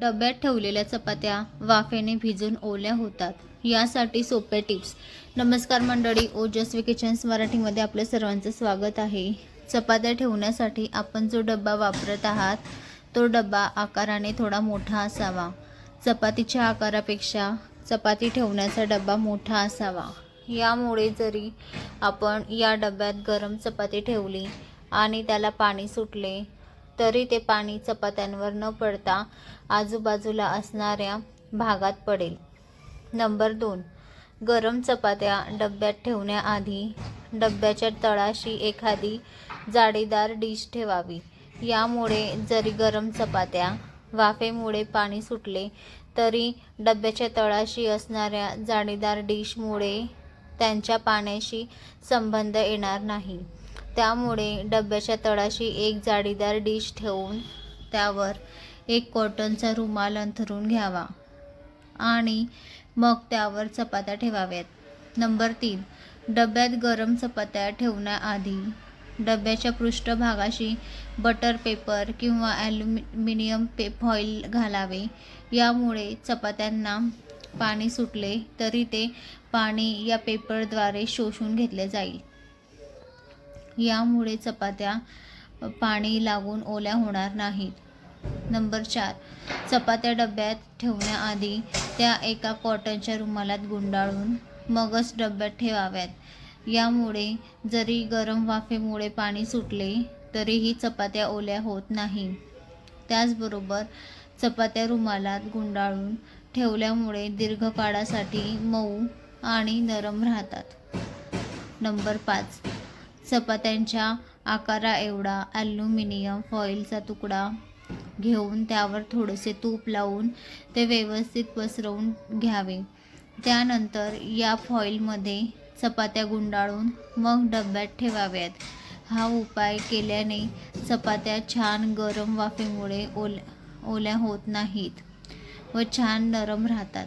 डब्यात ठेवलेल्या चपात्या वाफेने भिजून ओल्या होतात. यासाठी सोप्या टिप्स. नमस्कार मंडळी ओजस्वी किचन्स मराठीमध्ये आपलं सर्वांचं स्वागत आहे. चपात्या ठेवण्यासाठी आपण जो डब्बा वापरत आहात तो डब्बा आकाराने थोडा मोठा असावा. चपातीच्या आकारापेक्षा चपाती ठेवण्याचा डब्बा मोठा असावा. यामुळे जरी आपण या डब्यात गरम चपाती ठेवली आणि त्याला पाणी सुटले तरी ते पाणी चपात्यांवर न पडता आजूबाजूला असणाऱ्या भागात पडेल. नंबर दोन. गरम चपात्या डब्यात ठेवण्याआधी डब्याच्या तळाशी एखादी जाडीदार डिश ठेवावी. यामुळे जरी गरम चपात्या वाफेमुळे पाणी सुटले तरी डब्याच्या तळाशी असणाऱ्या जाडीदार डिशमुळे त्यांच्या पाण्याशी संबंध येणार नाही. त्यामुळे डब्याच्या तळाशी एक जाडीदार डिश ठेवून त्यावर एक कॉटनचा रुमाल अंथरून घ्यावा आणि मग त्यावर चपात्या ठेवाव्यात. नंबर तीन. डब्यात गरम चपात्या ठेवण्याआधी डब्याच्या पृष्ठभागाशी बटर पेपर किंवा ॲल्युमिनियम पे फॉईल घालावे. यामुळे चपात्यांना पाणी सुटले तरी ते पाणी या पेपरद्वारे शोषून घेतले जाईल. यामुळे चपात्या पाणी लागून ओल्या होणार नाहीत. नंबर चार. चपात्या डब्यात ठेवण्याआधी त्या एका कॉटनच्या रुमालात गुंडाळून मगच डब्यात ठेवाव्यात. यामुळे जरी गरम वाफेमुळे पाणी सुटले तरीही चपात्या ओल्या होत नाही त्याचबरोबर चपात्या रुमालात गुंडाळून ठेवल्यामुळे दीर्घकाळासाठी मऊ आणि नरम राहतात. नंबर पाच. चपात्यांच्या आकारा एवढा ॲल्युमिनियम फॉईलचा तुकडा घेऊन त्यावर थोडेसे तूप लावून ते व्यवस्थित पसरवून घ्यावे. त्यानंतर या फॉईलमध्ये चपात्या गुंडाळून मग डब्यात ठेवाव्यात. हा उपाय केल्याने चपात्या छान गरम वाफेमुळे ओल्या ओल्या होत नाहीत व छान नरम राहतात.